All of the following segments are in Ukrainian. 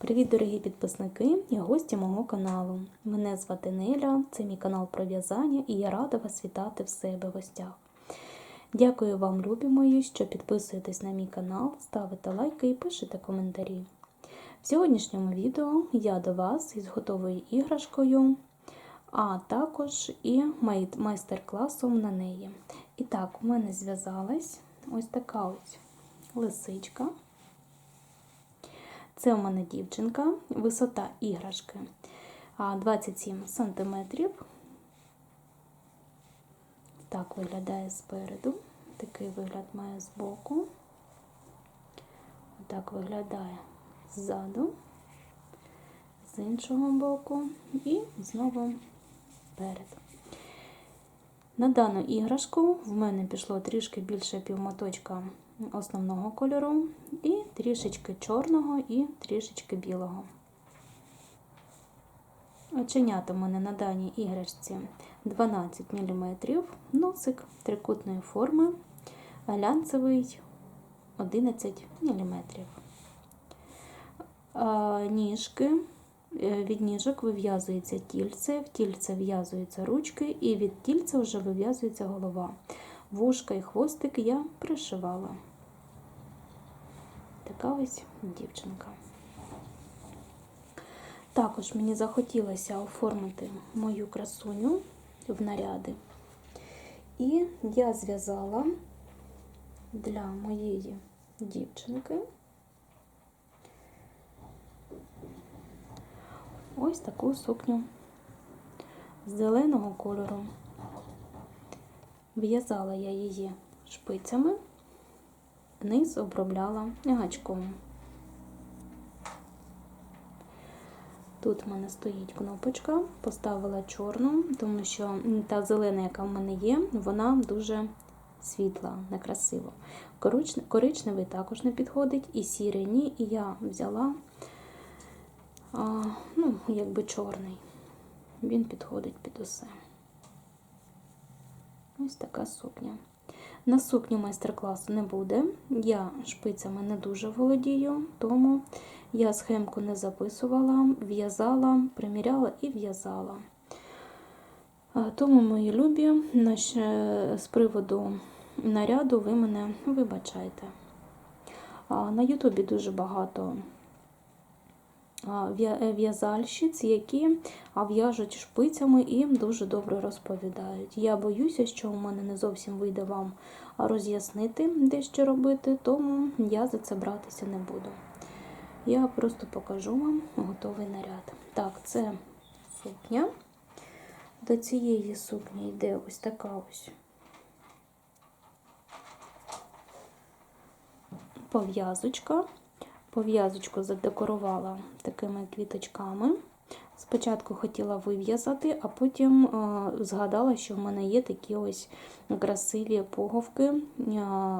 Привіт, дорогі підписники і гості мого каналу. Мене звати Неля, це мій канал про в'язання і я рада вас вітати в себе в гостях. Дякую вам, любі мої, що підписуєтесь на мій канал, ставите лайки і пишете коментарі. В сьогоднішньому відео я до вас із готовою іграшкою, а також і майстер-класом на неї. І так, у мене зв'язалась ось така ось лисичка. Це у мене дівчинка, висота іграшки 27 см. Так виглядає спереду. Такий вигляд має збоку. Так виглядає ззаду, з іншого боку і знову перед. На дану іграшку в мене пішло трішки більше півмоточка основного кольору, і трішечки чорного, і трішечки білого. Оченята мене на даній іграшці 12 мм, носик трикутної форми, глянцевий 11 мм. Ніжки. е, Від ніжок вив'язується тільце, в тільце в'язуються ручки, і від тільця вже вив'язується голова. Вушка і хвостик я пришивала. Така ось дівчинка. Також мені захотілося оформити мою красуню в наряди. І я зв'язала для моєї дівчинки ось таку сукню з зеленого кольору. В'язала я її шпицями, низ обробляла гачком. Тут в мене стоїть кнопочка, поставила чорну, тому що та зелена, яка в мене є, вона дуже світла, некрасиво. Коричневий також не підходить, і сірий ні, і я взяла а, ну, якби чорний. Він підходить під усе. Ось така сукня. На сукню майстер-класу не буде. Я шпицями не дуже володію, тому я схемку не записувала, в'язала, приміряла і в'язала. Тому, мої любі, з приводу наряду ви мене вибачайте. На Ютубі дуже багато в'язальщиць, які в'яжуть шпицями і їм дуже добре розповідають. Я боюся, що у мене не зовсім вийде вам роз'яснити, де що робити, тому я за це братися не буду. Я просто покажу вам готовий наряд. Так, це сукня. До цієї сукні йде ось така ось пов'язочка. Пов'язочку задекорувала такими квіточками. Спочатку хотіла вив'язати, а потім е, згадала, що в мене є такі ось красиві пуговки е,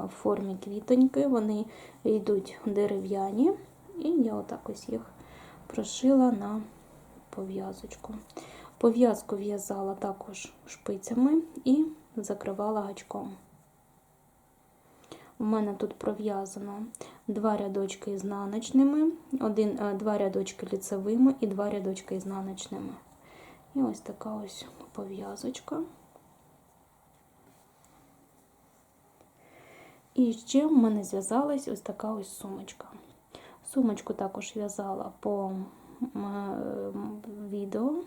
в формі квітоньки. Вони йдуть дерев'яні, і я отак ось їх прошила на пов'язочку. Пов'язку в'язала також шпицями і закривала гачком. У мене тут пров'язано два рядочки ізнаночними, один, два рядочки ліцевими і два рядочки ізнаночними. І ось така ось пов'язочка. І ще в мене зв'язалась ось така ось сумочка. Сумочку також в'язала по відео.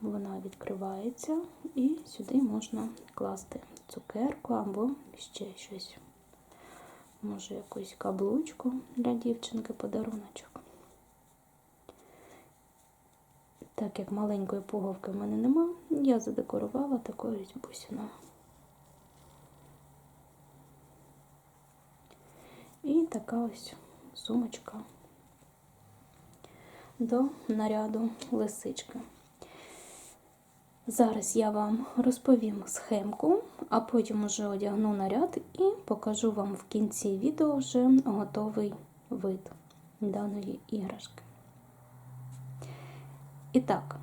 Вона відкривається, і сюди можна класти цукерку або ще щось. Може, якусь каблучку для дівчинки подаруночок. Так як маленької пуговки в мене нема, я задекорувала такою бусиною. І така ось сумочка до наряду лисички. Зараз я вам розповім схемку, а потім уже одягну наряд і покажу вам в кінці відео вже готовий вид даної іграшки. І так,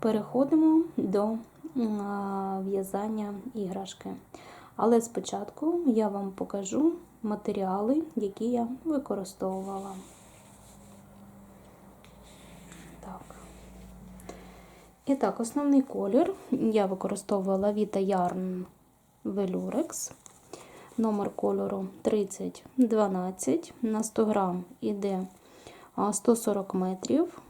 переходимо до в'язання іграшки. Але спочатку я вам покажу матеріали, які я використовувала. І так, основний колір я використовувала Vita Yarn Velurex. Номер кольору 3012. На 100 грам іде 140 метрів.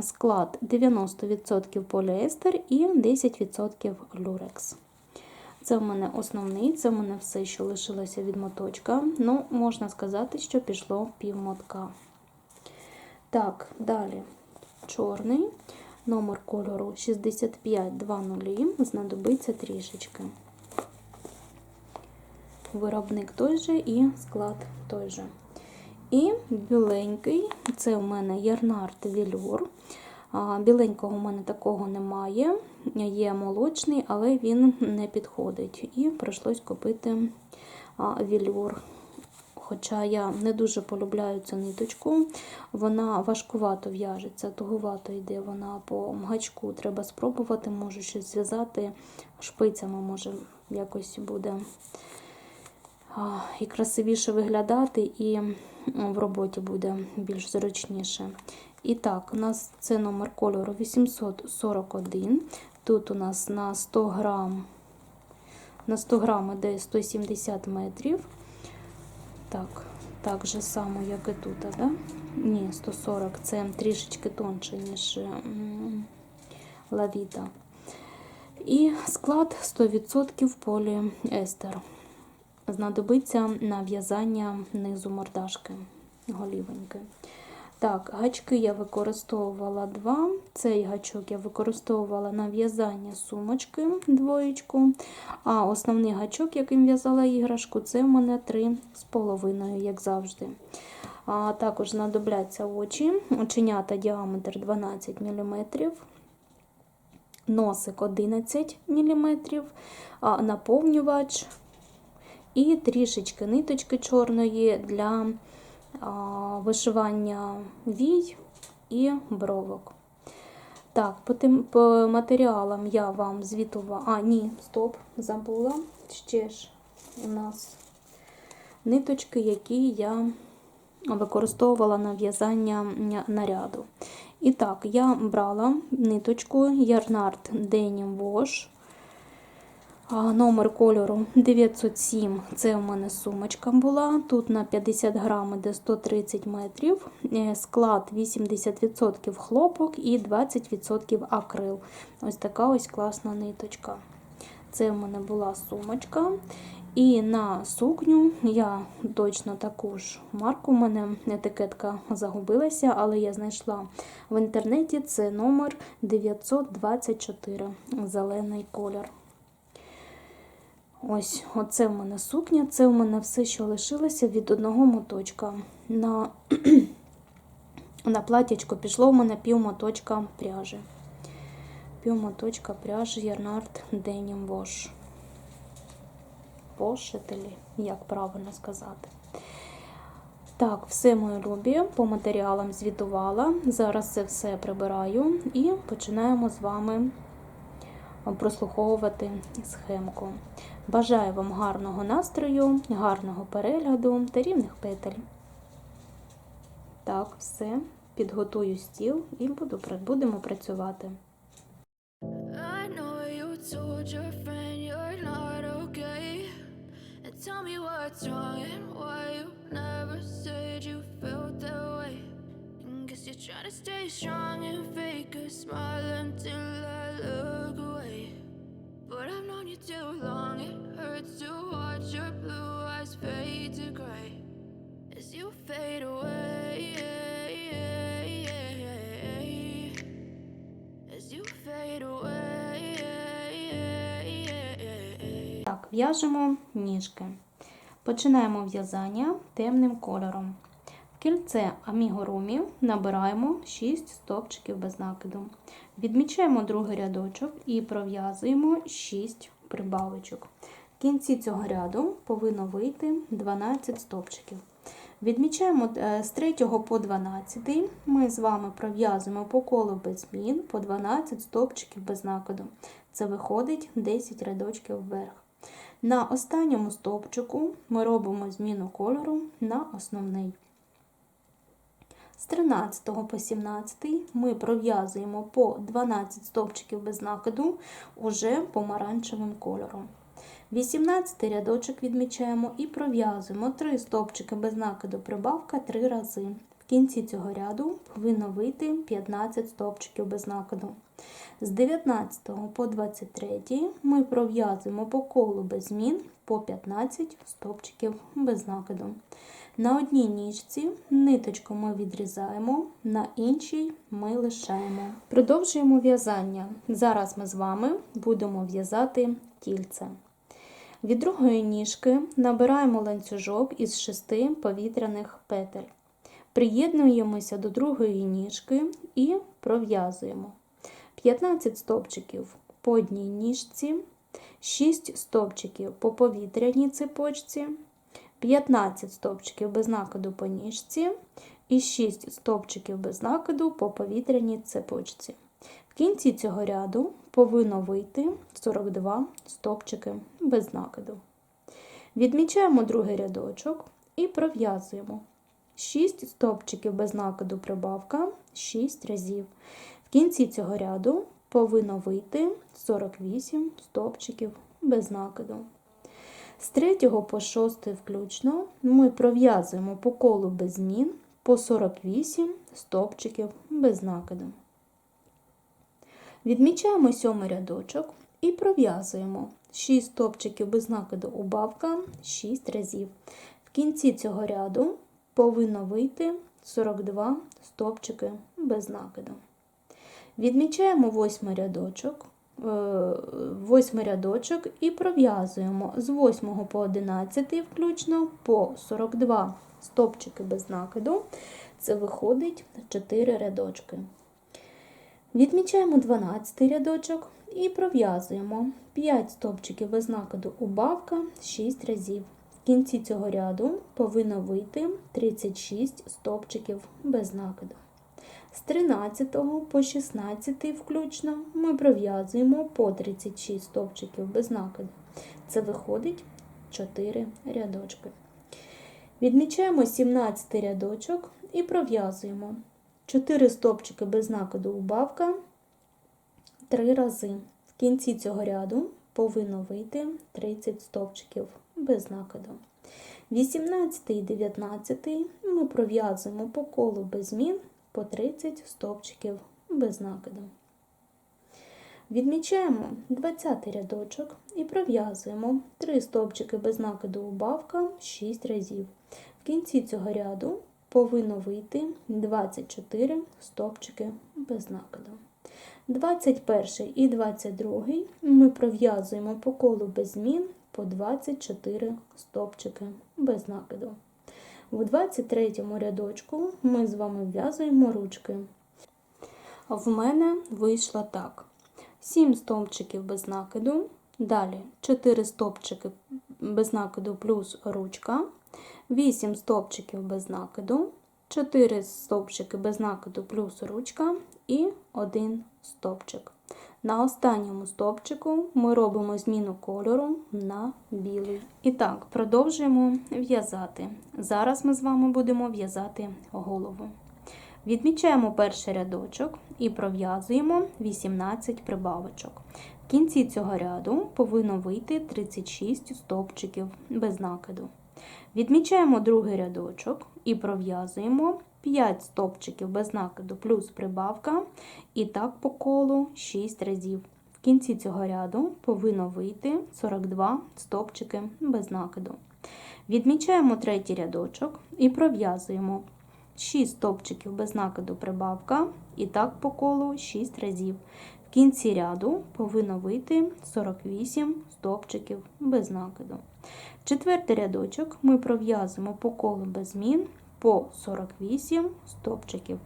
Склад 90% поліестер і 10% люрекс. Це в мене основний, це в мене все, що лишилося від моточка. Ну, можна сказати, що пішло пів мотка. Так, далі чорний. Номер кольору 6520, знадобиться трішечки. Виробник той же і склад той же. І біленький, це у мене Ярнард Велюр. Біленького у мене такого немає. Є молочний, але він не підходить. І прийшлось купити велюр. Хоча я не дуже полюбляю цю ниточку, вона важкувато в'яжеться, туговато йде вона по гачку. Треба спробувати, можу щось зв'язати шпицями, може, якось буде і красивіше виглядати, і в роботі буде більш зручніше. І так, у нас це номер кольору 841. Тут у нас на 100 грам, на 100 грам іде 170 метрів. Так, так же само, як і тут, да? Ні, 140 це трішечки тонше, ніж лавіта. І склад 100% поліестер. Знадобиться на в'язання низу мордашки голівеньки. Так, гачки я використовувала два. Цей гачок я використовувала на в'язання сумочки двоєчку. А основний гачок, яким в'язала іграшку, це в мене три з половиною, як завжди. А Також знадобляться очі, оченята діаметр 12 мм, носик 11 мм, наповнювач і трішечки ниточки чорної для вишивання вій і бровок. Так, по тим по матеріалам я вам звітувала. А, ні, стоп, забула. Ще ж у нас ниточки, які я використовувала на в'язання наряду. І так, я брала ниточку Yarnard Denim Wash Номер кольору 907 це у мене сумочка була. Тут на 50 грам іде 130 метрів, е, склад 80% хлопок і 20% акрил. Ось така ось класна ниточка. Це у мене була сумочка. І на сукню я точно таку ж марку, у мене етикетка загубилася, але я знайшла в інтернеті це номер 924 зелений колір. Ось, оце в мене сукня, це в мене все, що лишилося від одного моточка. На на платячко пішло в мене пів моточка пряжі. Пів моточка пряжі Ярнард Denim Wash. Пошителі, як правильно сказати. Так, все мої любі, по матеріалам звітувала. Зараз це все прибираю і починаємо з вами прослуховувати схемку. Бажаю вам гарного настрою, гарного перегляду та рівних петель. Так, все, підготую стіл і буду, будемо працювати. I know you your friend you're not okay. And tell me what's wrong and why you never said you felt that way. But I've known you too long, it hurts to watch your blue eyes fade to gray as you fade away. As you fade away. Так, в'яжемо ніжки. Починаємо в'язання темним кольором. Кільце амігурумі набираємо 6 стовпчиків без накиду. Відмічаємо другий рядочок і пров'язуємо 6 прибавочок. В кінці цього ряду повинно вийти 12 стовпчиків. Відмічаємо е, з 3 по 12 ми з вами пров'язуємо по колу без змін по 12 стовпчиків без накиду. Це виходить 10 рядочків вверх. На останньому стовпчику ми робимо зміну кольору на основний. З 13 по 17 ми пров'язуємо по 12 стовпчиків без накиду уже помаранчевим кольором. 18 рядочок відмічаємо і пров'язуємо 3 стовпчики без накиду прибавка 3 рази. В кінці цього ряду повинно вийти 15 стовпчиків без накиду. З 19 по 23 ми пров'язуємо по колу без змін по 15 стовпчиків без накиду. На одній ніжці ниточку ми відрізаємо, на іншій ми лишаємо. Продовжуємо в'язання. Зараз ми з вами будемо в'язати тільце. Від другої ніжки набираємо ланцюжок із шести повітряних петель. Приєднуємося до другої ніжки і пров'язуємо 15 стовпчиків по одній ніжці, 6 стовпчиків по повітряній цепочці, 15 стовпчиків без накиду по ніжці і 6 стовпчиків без накиду по повітряній цепочці. В кінці цього ряду повинно вийти 42 стовпчики без накиду. Відмічаємо другий рядочок і пров'язуємо 6 стовпчиків без накиду прибавка 6 разів. В кінці цього ряду повинно вийти 48 стовпчиків без накиду. З 3 по 6 включно ми пров'язуємо по колу без змін по 48 стовпчиків без накиду. Відмічаємо сьомий рядочок і пров'язуємо 6 стовпчиків без накиду убавка 6 разів. В кінці цього ряду повинно вийти 42 стовпчики без накиду. Відмічаємо восьмий рядочок, е, восьмий рядочок і пров'язуємо з 8 по 11 включно по 42 стовпчики без накиду. Це виходить 4 рядочки. Відмічаємо 12 рядочок і пров'язуємо 5 стовпчиків без накиду убавка 6 разів. Кінці цього ряду повинно вийти 36 стовпчиків без накиду. З 13 по 16 включно ми пров'язуємо по 36 стовпчиків без накиду. Це виходить 4 рядочки. Відмічаємо 17 рядочок і пров'язуємо 4 стовпчики без накиду убавка 3 рази. В кінці цього ряду повинно вийти 30 стовпчиків без накиду. 18 і 19 ми пров'язуємо по колу без змін по 30 стовпчиків без накиду. Відмічаємо 20 рядочок і пров'язуємо 3 стовпчики без накиду убавка 6 разів. В кінці цього ряду повинно вийти 24 стовпчики без накиду. 21 і 22 ми пров'язуємо по колу без змін по 24 стовпчики без накиду. В 23 рядочку ми з вами в'язуємо ручки. В мене вийшло так: 7 стовпчиків без накиду, далі 4 стовпчики без накиду плюс ручка, 8 стовпчиків без накиду, 4 стовпчики без накиду плюс ручка і 1 стовпчик. На останньому стовпчику ми робимо зміну кольору на білий. І так, продовжуємо в'язати. Зараз ми з вами будемо в'язати голову. Відмічаємо перший рядочок і пров'язуємо 18 прибавочок. В кінці цього ряду повинно вийти 36 стовпчиків без накиду. Відмічаємо другий рядочок і пров'язуємо 5 стовпчиків без накиду плюс прибавка, і так по колу 6 разів. В кінці цього ряду повинно вийти 42 стовпчики без накиду. Відмічаємо третій рядочок і пров'язуємо 6 стовпчиків без накиду прибавка, і так по колу 6 разів. В кінці ряду повинно вийти 48 стовпчиків без накиду. Четвертий рядочок ми пров'язуємо по колу без змін по 48 стовпчиків.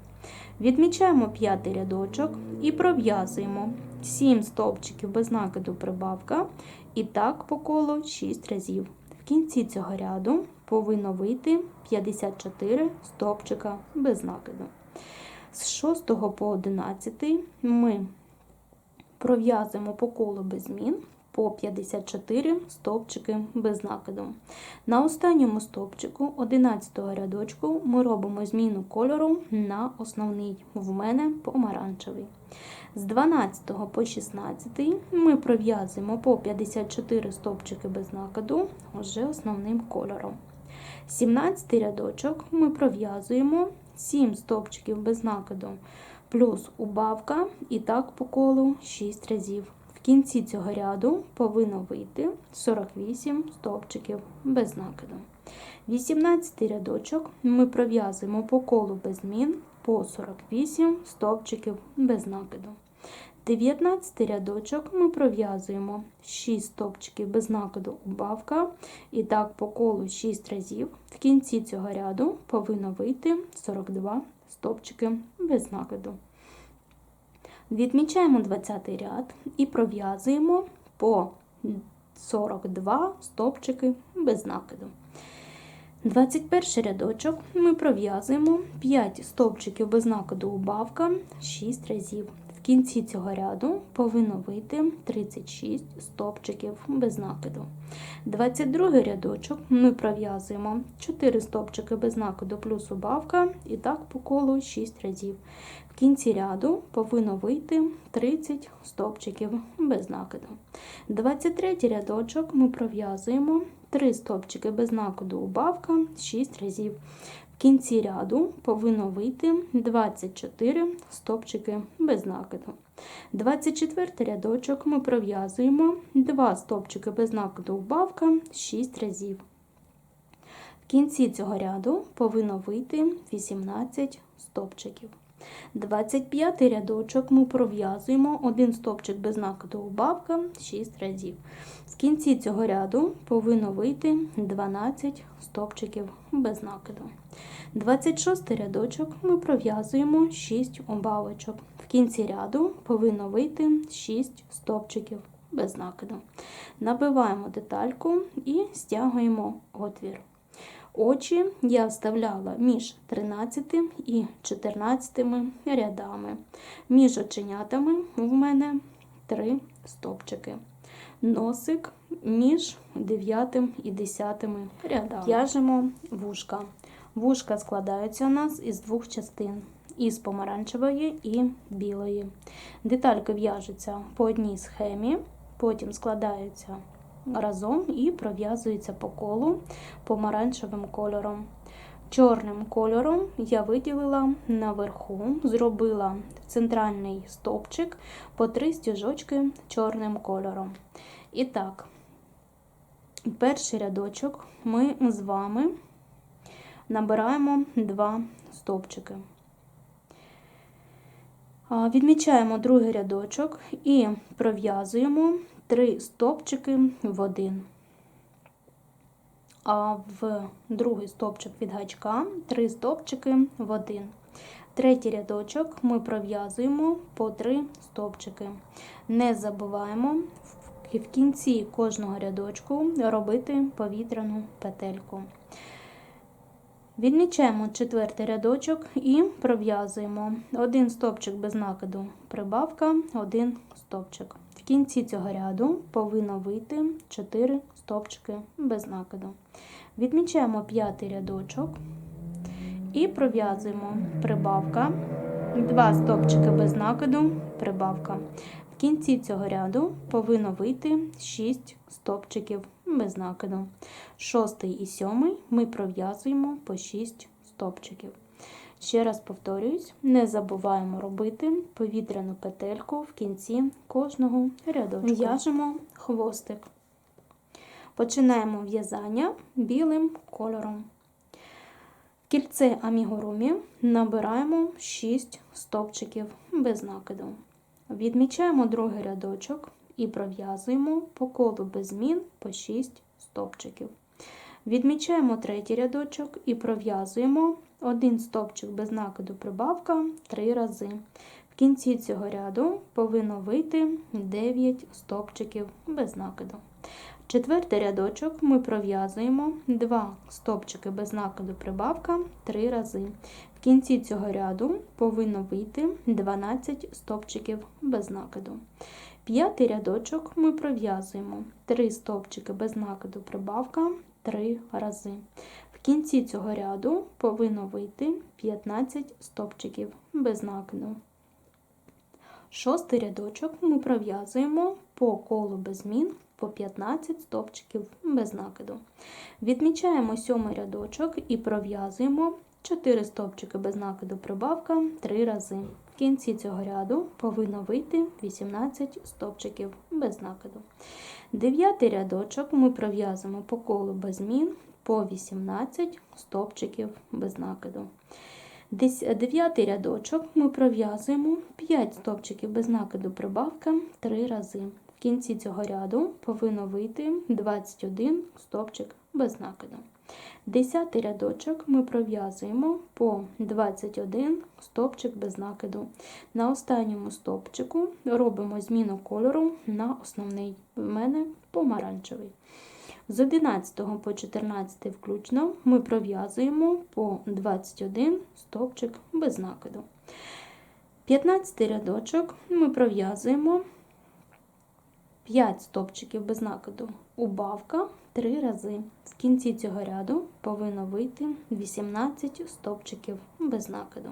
Відмічаємо п'ятий рядочок і пров'язуємо 7 стовпчиків без накиду прибавка, і так по колу 6 разів. В кінці цього ряду повинно вийти 54 стовпчика без накиду. З 6 по 11 ми пров'язуємо по колу без змін по 54 стовпчики без накиду. На останньому стовпчику 11 рядочку ми робимо зміну кольору на основний, в мене помаранчевий. З 12 по 16 ми пров'язуємо по 54 стовпчики без накиду вже основним кольором. 17 рядочок ми пров'язуємо 7 стовпчиків без накиду, плюс убавка і так по колу 6 разів. Кінці цього ряду повинно вийти 48 стовпчиків без накиду. 18 рядочок ми пров'язуємо по колу без змін по 48 стовпчиків без накиду. 19 рядочок ми пров'язуємо 6 стовпчиків без накиду убавка, і так по колу 6 разів. В кінці цього ряду повинно вийти 42 стовпчики без накиду. Відмічаємо 20 ряд і пров'язуємо по 42 стовпчики без накиду. 21 рядочок ми пров'язуємо 5 стовпчиків без накиду убавка 6 разів. Кінці цього ряду повинно вийти 36 стовпчиків без накиду. 22 рядочок ми пров'язуємо 4 стовпчики без накиду плюс убавка і так по колу 6 разів. В кінці ряду повинно вийти 30 стовпчиків без накиду. 23 рядочок ми пров'язуємо 3 стовпчики без накиду убавка 6 разів. Кінці ряду повинно вийти 24 стовпчики без накиду. 24 рядочок ми пров'язуємо 2 стовпчики без накиду убавка 6 разів. В кінці цього ряду повинно вийти 18 стовпчиків. 25 рядочок ми пров'язуємо 1 стовпчик без накиду убавка 6 разів. В кінці цього ряду повинно вийти 12 стовпчиків без накиду. 26 рядочок ми пров'язуємо 6 убавочок. В кінці ряду повинно вийти 6 стовпчиків без накиду. Набиваємо детальку і стягуємо отвір. Очі я вставляла між 13 і 14 рядами. Між оченятами в мене 3 стовпчики. Носик між 9 і 10 рядами. В'яжемо вушка. Вушка складаються у нас із двох частин. Із помаранчевої і білої. Детальки в'яжуться по одній схемі, потім складаються разом і пров'язуються по колу помаранчевим кольором. Чорним кольором я виділила наверху, зробила центральний стовпчик по три стіжочки чорним кольором. І так, перший рядочок ми з вами набираємо два стовпчики. Відмічаємо другий рядочок і пров'язуємо 3 стовпчики в один. А в другий стовпчик від гачка 3 стовпчики в один. Третій рядочок ми пров'язуємо по 3 стовпчики. Не забуваємо в кінці кожного рядочку робити повітряну петельку. Відмічаємо четвертий рядочок і пров'язуємо один стовпчик без накиду, прибавка, один стовпчик. Кінці цього ряду повинно вийти 4 стовпчики без накиду. Відмічаємо п'ятий рядочок і пров'язуємо прибавка, 2 стовпчики без накиду, прибавка. В кінці цього ряду повинно вийти 6 стовпчиків без накиду. Шостий і сьомий ми пров'язуємо по 6 стовпчиків. Ще раз повторюсь, не забуваємо робити повітряну петельку в кінці кожного рядочку. В'яжемо хвостик. Починаємо в'язання білим кольором. Кільце амігурумі набираємо 6 стовпчиків без накиду. Відмічаємо другий рядочок і пров'язуємо по колу без змін по 6 стовпчиків. Відмічаємо третій рядочок і пров'язуємо один стовпчик без накиду прибавка 3 рази. В кінці цього ряду повинно вийти 9 стовпчиків без накиду. Четвертий рядочок ми пров'язуємо 2 стовпчики без накиду прибавка 3 рази. В кінці цього ряду повинно вийти 12 стовпчиків без накиду. П'ятий рядочок ми пров'язуємо 3 стовпчики без накиду прибавка 3 рази. В кінці цього ряду повинно вийти 15 стовпчиків без накиду. Шостий рядочок ми пров'язуємо по колу без змін по 15 стовпчиків без накиду. Відмічаємо сьомий рядочок і пров'язуємо 4 стовпчики без накиду прибавка 3 рази. В кінці цього ряду повинно вийти 18 стовпчиків без накиду. Дев'ятий рядочок ми пров'язуємо по колу без змін по 18 стовпчиків без накиду. Десь- Дев'ятий рядочок ми пров'язуємо 5 стовпчиків без накиду прибавка 3 рази. В кінці цього ряду повинно вийти 21 стовпчик без накиду. Десятий рядочок ми пров'язуємо по 21 стовпчик без накиду. На останньому стовпчику робимо зміну кольору на основний, в мене помаранчевий. З 11 по 14 включно ми пров'язуємо по 21 стовпчик без накиду. 15 рядочок ми пров'язуємо 5 стовпчиків без накиду. Убавка 3 рази. В кінці цього ряду повинно вийти 18 стовпчиків без накиду.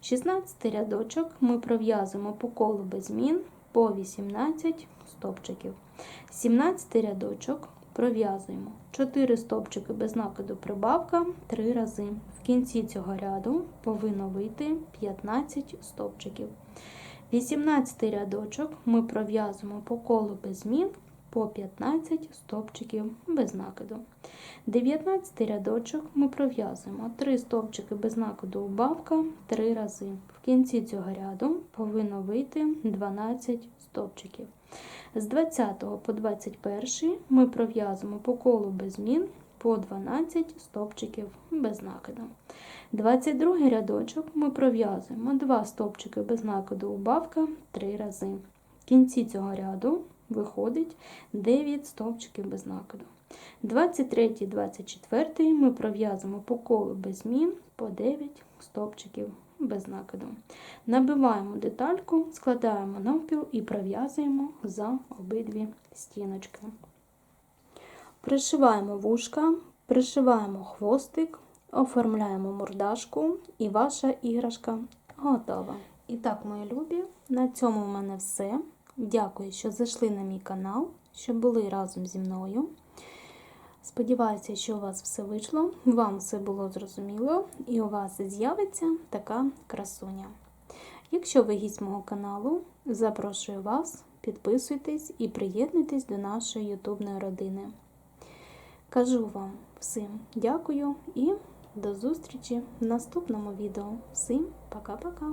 16 рядочок ми пров'язуємо по колу без змін по 18 стовпчиків. 17 рядочок пров'язуємо 4 стовпчики без накиду прибавка 3 рази. В кінці цього ряду повинно вийти 15 стовпчиків. 18 рядочок ми пров'язуємо по колу без змін по 15 стовпчиків без накиду. 19 рядочок ми пров'язуємо 3 стовпчики без накиду убавка 3 рази. В кінці цього ряду повинно вийти 12 стовпчиків. З 20 по 21 ми пров'язуємо по колу без змін по 12 стовпчиків без накиду. 22 рядочок ми пров'язуємо 2 стовпчики без накиду убавка 3 рази. В кінці цього ряду виходить 9 стовпчиків без накиду. 23 24 ми пров'язуємо по колу без змін по 9 стовпчиків без накиду. Набиваємо детальку, складаємо навпіл і пров'язуємо за обидві стіночки. Пришиваємо вушка, пришиваємо хвостик, оформляємо мордашку і ваша іграшка готова. І так, мої любі, на цьому в мене все. Дякую, що зайшли на мій канал, що були разом зі мною. Сподіваюся, що у вас все вийшло, вам все було зрозуміло, і у вас з'явиться така красуня. Якщо ви гість мого каналу, запрошую вас, підписуйтесь і приєднуйтесь до нашої ютубної родини. Кажу вам всім дякую і до зустрічі в наступному відео. Всім пока-пока!